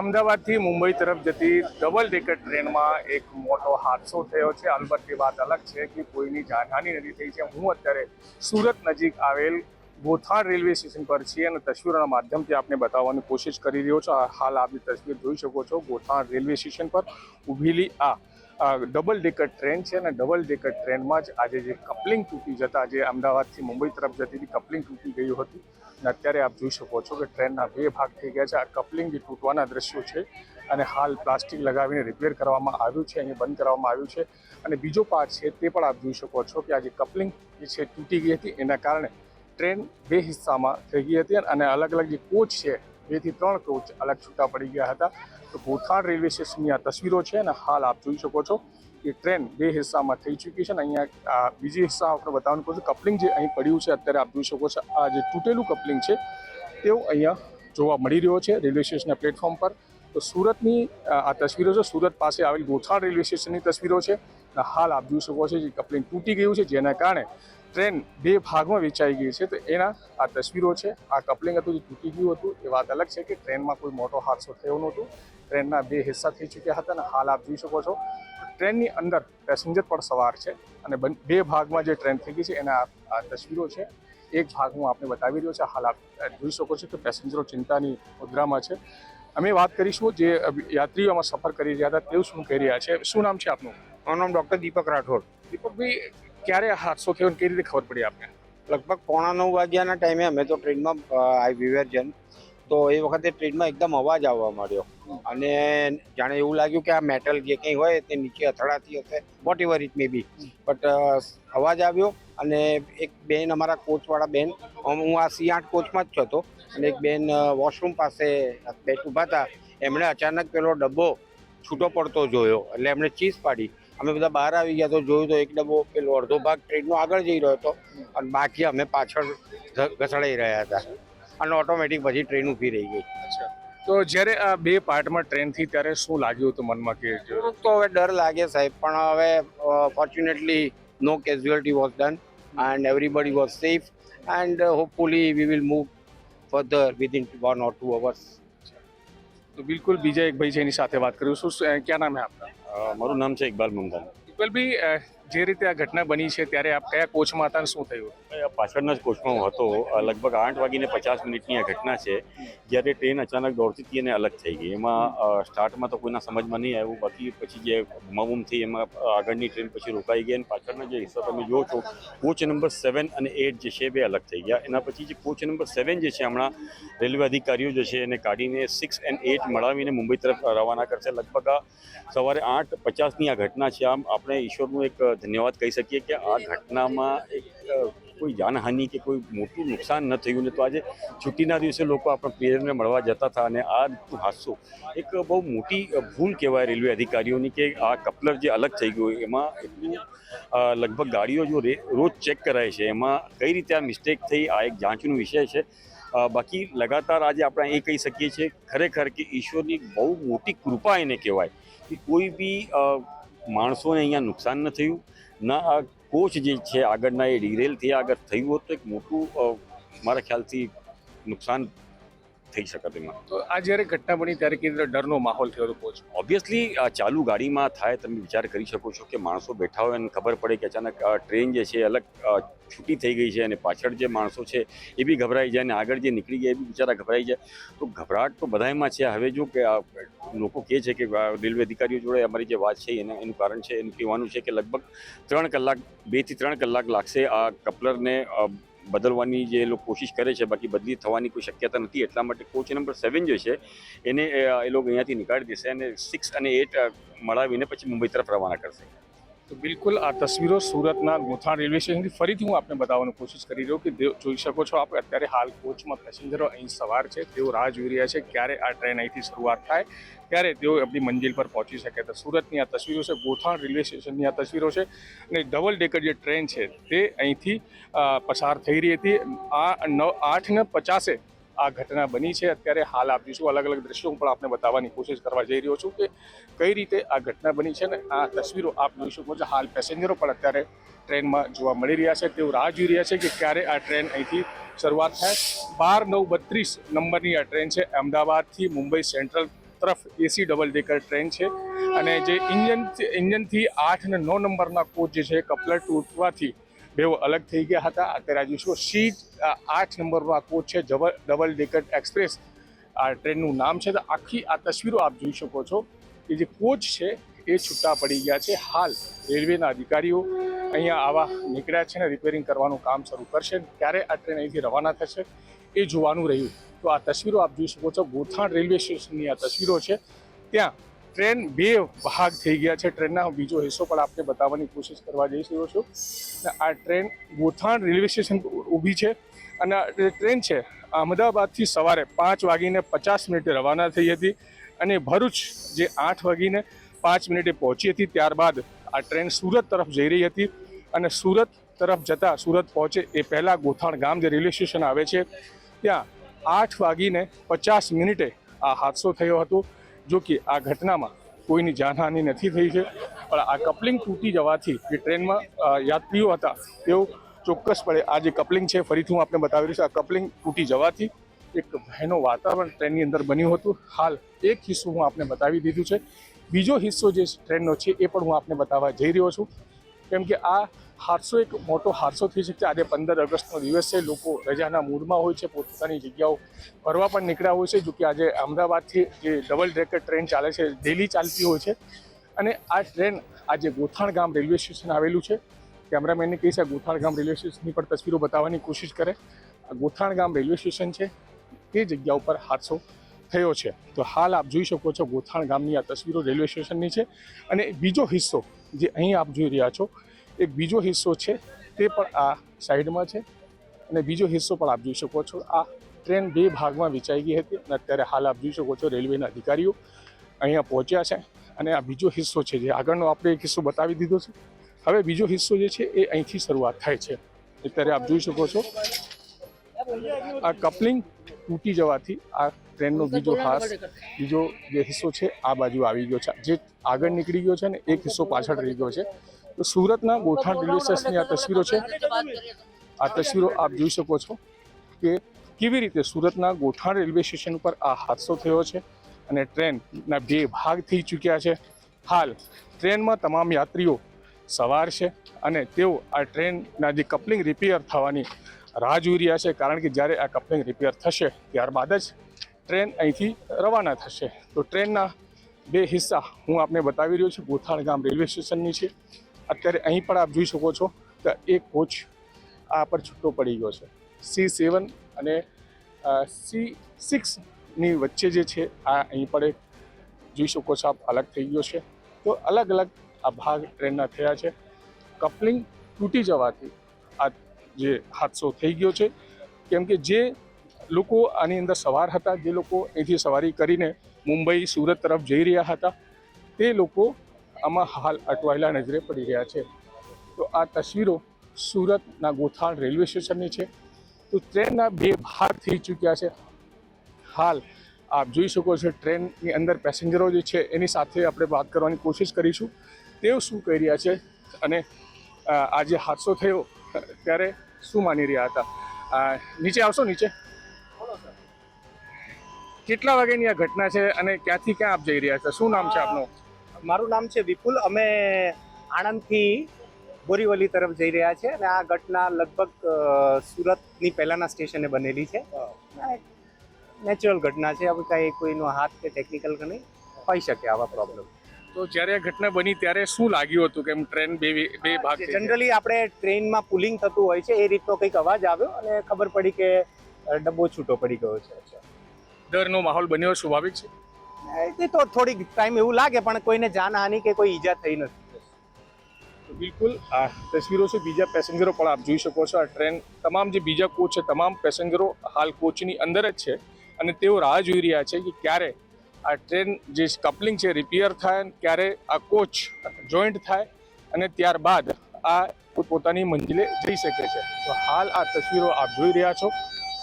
અમદાવાદથી મુંબઈ તરફ જતી ડબલ ડેકર ટ્રેનમાં એક મોટો હાદસો થયો છે. અલબત્ત એ વાત અલગ છે કે કોઈની જાનહાની નથી થઈ છે. હું અત્યારે સુરત નજીક આવેલ ગોથાણ રેલવે સ્ટેશન પર છીએ અને તસવીરોના માધ્યમથી આપને બતાવવાની કોશિશ કરી રહ્યો છું. હાલ આપની તસવીર જોઈ શકો છો. ગોથાણ રેલવે સ્ટેશન પર ઊભેલી આ ડબલ ડેકર ટ્રેન છે અને ડબલ ડેકર ટ્રેનમાં જ આજે જે કપલિંગ તૂટી જતા, જે અમદાવાદથી મુંબઈ તરફ જતી કપલિંગ તૂટી ગયું હતું. અને અત્યારે આપ જોઈ શકો છો કે ટ્રેનના બે ભાગ થઈ ગયા છે. આ કપલિંગ જે તૂટવાના દ્રશ્યો છે અને હાલ પ્લાસ્ટિક લગાવીને રિપેર કરવામાં આવ્યું છે, અહીંયા બંધ કરવામાં આવ્યું છે. અને બીજો પાર્ટ છે તે પણ આપ જોઈ શકો છો કે આ જે કપલિંગ જે છે તૂટી ગઈ હતી, એના કારણે ટ્રેન બે હિસ્સામાં થઈ ગઈ હતી અને અલગ અલગ જે કોચ છે બેથી ત્રણ કોચ અલગ છૂટા પડી ગયા હતા. તો ગોથાણ રેલવે સ્ટેશનની આ તસવીરો છે અને હાલ આપ જોઈ શકો છો કે ટ્રેન બે હિસ્સામાં થઈ ચૂકી છે અને અહીંયા બીજી હિસ્સા આપણે બતાવવાનું છું. કપલિંગ જે અહીં પડ્યું છે અત્યારે આપ જોઈ શકો છો, આ જે તૂટેલું કપલિંગ છે તેવું અહીંયા જોવા મળી રહ્યો છે રેલવે સ્ટેશનના પ્લેટફોર્મ પર. તો સુરતની આ તસવીરો છે, સુરત પાસે આવેલ ગોથાણ રેલવે સ્ટેશનની તસવીરો છે. અને હાલ આપ જોઈ શકો છો જે કપલિંગ તૂટી ગયું છે, જેના કારણે ટ્રેન બે ભાગમાં વેચાઈ ગઈ છે. તો એના આ તસવીરો છે. આ કપલિંગ હતું, જે તૂટી ગયું હતું, એ વાત અલગ છે કે ટ્રેનમાં કોઈ મોટો હાદસો થયો નહોતો. ટ્રેનના બે હિસ્સા થઈ ચૂક્યા હતા અને હાલ આપ જોઈ શકો છો ટ્રેનની અંદર પેસેન્જર પણ સવાર છે અને બે ભાગમાં જે ટ્રેન થઈ ગઈ છે એના આ- તસવીરો છે. એક ભાગ હું આપને બતાવી રહ્યો છે. હાલ આપ જોઈ શકો છો કે પેસેન્જરો ચિંતાની મુદ્રામાં છે. અમે વાત કરીશું જે યાત્રીઓમાં સફર કરી રહ્યા હતા તેવું શું કહી રહ્યા છે? શું નામ છે આપનું? મારું નામ ડૉક્ટર દીપક રાઠોડ. દીપકભાઈ ક્યારે હાદસો થયો કેવી રીતે ખબર પડી આપને? લગભગ પોણા નવ વાગ્યાના ટાઈમે અમે તો ટ્રેનમાં આઈ વિવેરજન તો એ વખતે ટ્રેનમાં એકદમ અવાજ આવવા માંડ્યો. અને જાણે એવું લાગ્યું કે આ મેટલ જે કંઈ હોય તે નીચે અથડાતી હશે whatever it may be but અવાજ આવ્યો અને એક બેન, અમારા કોચવાળા બેન હું આ સી આઠ કોચમાં જ હતો. અને એક બેન વોશરૂમ પાસે બેટ ઊભા હતા. એમણે અચાનક પેલો ડબ્બો છૂટો પડતો જોયો. એટલે એમણે ચીઝ પાડી. અમે બધા બહાર આવી ગયા તો જોયું તો એક ડબ્બો પેલો અડધો ભાગ ટ્રેનનો આગળ જઈ રહ્યો હતો. અને બાકી અમે પાછળ ઘસડાઈ રહ્યા હતા. અને ઓટોમેટિક પછી ટ્રેન ઊભી રહી ગઈ. તો જ્યારે આ બે પાર્ટમાં ટ્રેનથી ત્યારે શું લાગ્યું હતું મનમાં કે થોડુંક તો હવે ડર લાગે સાહેબ પણ હવે fortunately no casualty was done and everybody was safe and hopefully we will move further within one or two hours તો બિલકુલ બીજા એક ભાઈ છે એની સાથે વાત કરું છું શું- ક્યાં નામ હે આપના? મારું નામ છે ઇકબાલ મમદાન ઇકબાલભાઈ અ, જે રીતે આ ઘટના બની છે, ત્યારે આપ કયા કોચમાં હતા શું થયું? પાછળના જ કોચમાં હું હતો. લગભગ આઠ વાગીને પચાસ મિનિટની આ ઘટના છે, જ્યારે ટ્રેન અચાનક દોડતી હતી અને અલગ થઈ ગઈ. એમાં સ્ટાર્ટમાં તો કોઈના સમજમાં નહીં આવ્યું. બાકી પછી જે બૂમાબૂમ થઈ, એમાં આગળની ટ્રેન પછી રોકાઈ ગઈ અને પાછળનો જે હિસ્સો તમે જુઓ છો, કોચ નંબર સેવન અને એટ જે છે, બે અલગ થઈ ગયા. એના પછી જે કોચ નંબર સેવન જે છે, હમણાં રેલવે અધિકારીઓ જે છે, એને કાઢીને સિક્સ એન્ડ એટ મળાવીને મુંબઈ તરફ રવાના કરશે. લગભગ સવારે આઠ પચાસની આ ઘટના છે. આમ, આપણે ઈશ્વરનું એક ધન્યવાદ કહી શકીએ કે આ ઘટનામાં એક કોઈ જાનહાનિ કે કોઈ મોટું નુકસાન ન થયું ને તો આજે છુટ્ટીના દિવસે લોકો આપણા પ્રિયજનને મળવા જતા હતા અને આ હાદસો એક બહુ મોટી ભૂલ કહેવાય રેલવે અધિકારીઓની કે આ કપલર જે અલગ થઈ ગયું એમાં એટલું લગભગ ગાડીઓ જો રોજ ચેક કરાય છે, એમાં કઈ રીતે આ મિસ્ટેક થઈ, આ એક જાંચનો વિષય છે. બાકી લગાતાર આજે આપણે એ કહી શકીએ છીએ, ખરેખર કે ઈશ્વરની બહુ મોટી કૃપા એને કહેવાય કે કોઈ બી માણસોને અહીંયા નુકસાન ન થયું. ના, આ કોચ જે છે આગળના એ ડિરેલથી આગળ થયું હોત તો એક મોટું મારા ખ્યાલથી નુકસાન થઈ શકે એમાં તો આ જ્યારે ઘટના બની ત્યારે કેવી રીતે ડરનો માહોલ થયો હતો ઓબ્વિયસલી ચાલુ ગાડીમાં થાય તમે વિચાર કરી શકો છો કે માણસો બેઠા હોય અને ખબર પડે કે અચાનક ટ્રેન જે છે અલગ છૂટી થઈ ગઈ છે અને પાછળ જે માણસો છે એ બી ગભરાઈ જાય અને આગળ જે નીકળી ગયા એ બી બિચારા ગભરાઈ જાય. તો ગભરાટ તો બધામાં છે. હવે જો કે લોકો કહે છે કે રેલવે અધિકારીઓ જોડે અમારી જે વાત છે એના એનું કારણ છે એનું કહેવાનું છે કે લગભગ ત્રણ કલાક બેથી ત્રણ કલાક લાગશે આ કપલરને બદલવાની જે લોકો કોશિશ કરે છે, બાકી બદલી થવાની કોઈ શક્યતા નથી. એટલા માટે કોચ નંબર સેવન જે છે, એને એ લોકો અહીંયાથી નીકાળી દેશે અને સિક્સ અને એટ મળાવીને પછી મુંબઈ તરફ રવાના કરશે. તો બિલકુલ આ તસવીરો સુરતના ગોથાણ રેલવે સ્ટેશનથી ફરીથી હું આપને બતાવવાની કોશિશ કરી રહ્યો કે જોઈ શકો છો આપ અત્યારે હાલ કોચમાં પેસેન્જરો અહીં સવાર છે, તેઓ રાહ જોઈ રહ્યા છે ક્યારે આ ટ્રેન અહીંથી શરૂઆત થાય ત્યારે તેઓ આપણી મંજિલ પર પહોંચી શકે. તો સુરતની આ તસવીરો છે, ગોથાણ રેલવે સ્ટેશનની આ તસવીરો છે અને ડબલ ડેકર જે ટ્રેન છે તે અહીંથી પસાર થઈ રહી હતી. આ નવ આઠ ને પચાસે આ ઘટના બની છે. અત્યારે હાલ આપ છું અલગ અલગ દ્રશ્યો પણ આપને બતાવવાની કોશિશ કરવા જઈ રહ્યો છું કે કઈ રીતે આ ઘટના બની છે ને આ તસવીરો આપ જોઈ શકો છો. હાલ પેસેન્જરો પણ અત્યારે ટ્રેનમાં જોવા મળી રહ્યા છે. તેઓ રાહ જોઈ રહ્યા છે કે ક્યારે આ ટ્રેન અહીંથી શરૂઆત થાય. બાર નવ બત્રીસ નંબરની આ ટ્રેન છે. અમદાવાદથી મુંબઈ સેન્ટ્રલ તરફ એસી ડબલ ડેકર ટ્રેન છે. અને જે ઇન્જન ઇન્જનથી આઠ અને નવ નંબરના કોચ જે છે કપલર તૂટવાથી બેઉ અલગ થઈ ગયા હતા. અત્યારે આજે શું સીટ આઠ નંબરનો આ કોચ છે જબલ ડબલ ડેકર એક્સપ્રેસ. આ ટ્રેનનું નામ છે. તો આખી આ તસવીરો આપ જોઈ શકો છો કે જે કોચ છે એ છૂટા પડી ગયા છે. હાલ રેલવેના અધિકારીઓ અહીંયા આવા નીકળ્યા છે ને રિપેરિંગ કરવાનું કામ શરૂ કરશે. ક્યારે આ ટ્રેન અહીંથી રવાના થશે એ જોવાનું રહ્યું. તો આ તસવીરો આપ જોઈ શકો છો. ગોથાણ રેલવે સ્ટેશનની આ તસવીરો છે. ત્યાં ટ્રેન બે ભાગ થઈ ગયા છે. ટ્રેનના બીજો હિસ્સો પણ આપને બતાવવાની કોશિશ કરવા જઈ રહ્યો છું. આ ટ્રેન ગોથાણ રેલવે સ્ટેશન ઊભી છે અને ટ્રેન છે અમદાવાદથી સવારે પાંચ વાગીને પચાસ મિનિટે રવાના થઈ હતી અને ભરૂચ જે આઠ વાગીને પાંચ મિનિટે પહોંચી હતી. ત્યારબાદ આ ટ્રેન સુરત તરફ જઈ રહી હતી અને સુરત તરફ જતાં સુરત પહોંચે એ પહેલાં ગોથાણ ગામ જે રેલવે સ્ટેશન આવે છે, ત્યાં આઠ વાગીને પચાસ મિનિટે આ હાદસો થયો હતો. જો કે આ ઘટનામાં કોઈની જાનહાનિ નથી થઈ છે. પણ આ કપલિંગ તૂટી જવાથી જે ટ્રેનમાં યાત્રીઓ હતા, તેઓ ચોક્કસપણે આ જે કપલિંગ છે, ફરીથી હું આપને બતાવી રહ્યો છું, આ કપલિંગ તૂટી જવાથી એક ભયનો વાતાવરણ ટ્રેનની અંદર બન્યું હતું. હાલ એક હિસ્સો હું આપને બતાવી દીધું છે. બીજો હિસ્સો જે ટ્રેનનો છે, એ પણ હું આપને બતાવવા જઈ રહ્યો છું. કેમ કે આ હાદસો એક મોટો હાદસો થઈ શકે. છે આજે પંદર ઓગસ્ટનો દિવસ છે. લોકો રજાના મૂડમાં હોય છે. પોતાની જગ્યાઓ ફરવા પણ નીકળ્યા હોય છે. જો કે આજે અમદાવાદથી જે ડબલ ડેકર ટ્રેન ચાલે છે, ડેલી ચાલતી હોય છે. અને આ ટ્રેન આજે ગોથાણ ગામ રેલવે સ્ટેશન આવેલું છે. કેમેરામેનને કહીશ આ ગોથાણ ગામ રેલવે સ્ટેશનની પણ તસવીરો બતાવવાની કોશિશ કરે. આ ગોથાણ ગામ રેલવે સ્ટેશન છે. તે જગ્યા ઉપર હાદસો થયો છે. તો હાલ આપ જોઈ શકો છો ગોથાણ ગામની આ તસવીરો રેલવે સ્ટેશનની છે. અને બીજો હિસ્સો જે અહીં આપ જોઈ રહ્યા છો એક બીજો હિસ્સો છે તે પણ આ સાઈડમાં છે. અને બીજો હિસ્સો પણ આપ જોઈ શકો છો આ ટ્રેન બે ભાગમાં વેચાઈ ગઈ હતી અને અત્યારે હાલ આપ જોઈ શકો છો રેલવેના અધિકારીઓ અહીંયા પહોંચ્યા છે. અને આ બીજો હિસ્સો છે જે આગળનો આપણે એક હિસ્સો બતાવી દીધો છે. હવે બીજો હિસ્સો જે છે એ અહીંથી શરૂઆત થાય છે. અત્યારે આપ જોઈ શકો છો આ કપલિંગ તૂટી જવાથી આ ટ્રેનનો બીજો ખાસ બીજો જે હિસ્સો છે આ બાજુ આવી ગયો છે. જે આગળ નીકળી ગયો છે ને એક હિસ્સો પાછળ રહી ગયો છે. તો સુરતના ગોઠાણ ડિલિશિયસની આ તસવીરો છે. આ તસવીરો આપ જોઈ શકો છો કે કેવી રીતે સુરતના ગોઠાણ રેલવે સ્ટેશન ઉપર આ હાદસો થયો છે અને ટ્રેનના બે ભાગ થઈ ચૂક્યા છે. હાલ ટ્રેનમાં તમામ યાત્રીઓ સવાર છે અને તેઓ આ ટ્રેનના જે કપલિંગ રિપેર થવાની રાહ જોઈ રહ્યા છે. કારણ કે જ્યારે આ કપલિંગ રિપેર થશે ત્યારબાદ જ ટ્રેન અહીંથી રવાના થશે. તો ટ્રેનના બે હિસ્સા હું આપને બતાવી રહ્યો છું. ગોથાણ ગામ રેલવે સ્ટેશનની છે. અત્યારે અહીં પણ આપ જોઈ શકો છો કે એક કોચ આ પર છૂટો પડી ગયો છે. સી સેવન અને સી સિક્સની વચ્ચે જે છે, આ અહીં પણ એક જોઈ શકો છો આપ અલગ થઈ ગયો છે. તો અલગ અલગ આ ભાગ ટ્રેનના થયા છે. કપલિંગ તૂટી જવાથી આ જે હાદસો થઈ ગયો છે. કેમ કે જે લોકો આની અંદર સવાર હતા, જે લોકો અહીંથી સવારી કરીને મુંબઈ, સુરત તરફ જઈ રહ્યા હતા, તે લોકો આમાં હાલ અટવાયેલા નજરે પડી રહ્યા છે. તો આ તસવીરો સુરતના ગોથાણ રેલવે સ્ટેશનની છે. તો ટ્રેનના બે ભાગ થઈ ચૂક્યા છે. હાલ આપ જોઈ શકો છો ટ્રેનની અંદર પેસેન્જરો જે છે એની સાથે આપણે વાત કરવાની કોશિશ કરીશું. તેઓ શું કહી રહ્યા છે અને આજે હાદસો થયો ત્યારે શું માની રહ્યા હતા? નીચે આવશો નીચે? કેટલા વાગ્યાની આ ઘટના છે અને ક્યાંથી ક્યાં આપ જઈ રહ્યા છો? શું નામ છે આપનું? મારું નામ છે વિપુલ. અમે આણંદથી બોરીવલી તરફ જઈ રહ્યા છે અને આ ઘટના લગભગ સુરતની પહેલાંના સ્ટેશને બનેલી છે. નેચરલ ઘટના છે. હવે કાંઈ કોઈનો હાથ કે ટેકનિકલ કે નહીં હોઈ શકે આવા પ્રોબ્લેમ તો જ્યારે આ ઘટના બની ત્યારે શું લાગ્યું હતું કે એમ ટ્રેન બે બે ભાગ જનરલી આપણે ટ્રેનમાં પુલિંગ થતું હોય છે. એ રીતનો કંઈક અવાજ આવ્યો અને ખબર પડી કે ડબ્બો છૂટો પડી ગયો છે. ડરનો માહોલ બન્યો સ્વાભાવિક છે? એ તો થોડીક ટાઈમ એવું લાગે, પણ કોઈને જાનહાનિ કે કોઈ ઈજા થઈ નથી. બિલકુલ, આ તસવીરો છે બીજા પેસેન્જરો પણ આપ જોઈ શકો છો. આ ટ્રેન તમામ જે બીજા કોચ છે, તમામ પેસેન્જરો હાલ કોચની અંદર જ છે. અને તેઓ રાહ જોઈ રહ્યા છે કે ક્યારે આ ટ્રેન જે કપલિંગ છે રિપેર થાય ક્યારે આ કોચ જોઈન્ટ થાય અને ત્યારબાદ આ પોતાની મંજિલે જઈ શકે છે. તો હાલ આ તસવીરો આપ જોઈ રહ્યા છો.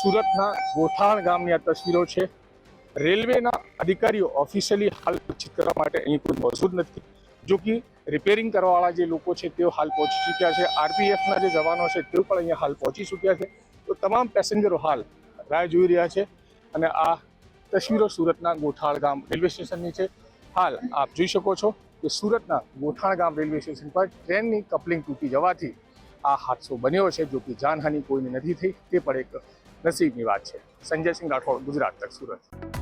સુરતના ગોથાણ ગામની આ તસવીરો છે. રેલવેના અધિકારીઓ ઓફિશિયલી હાલ વાતચીત કરવા માટે અહીં કોઈ મોજૂદ નથી. જો કે રિપેરિંગ કરવાવાળા જે લોકો છે, તેઓ હાલ પહોંચી ચૂક્યા છે. આરપીએફના જે જવાનો છે, તેઓ પણ અહીંયા હાલ પહોંચી ચૂક્યા છે. તો તમામ પેસેન્જરો હાલ રાહ જોઈ રહ્યા છે અને આ તસવીરો સુરતના ગોઠાળ ગામ રેલવે સ્ટેશનની છે. હાલ આપ જોઈ શકો છો કે સુરતના ગોઠાણ ગામ રેલવે સ્ટેશન પર ટ્રેનની કપલિંગ તૂટી જવાથી આ હાદસો બન્યો છે. જો કે જાનહાનિ કોઈને નથી થઈ, તે પણ એક નસીબની વાત છે. સંજય સિંહ રાઠોડ, ગુજરાત તક સુરત.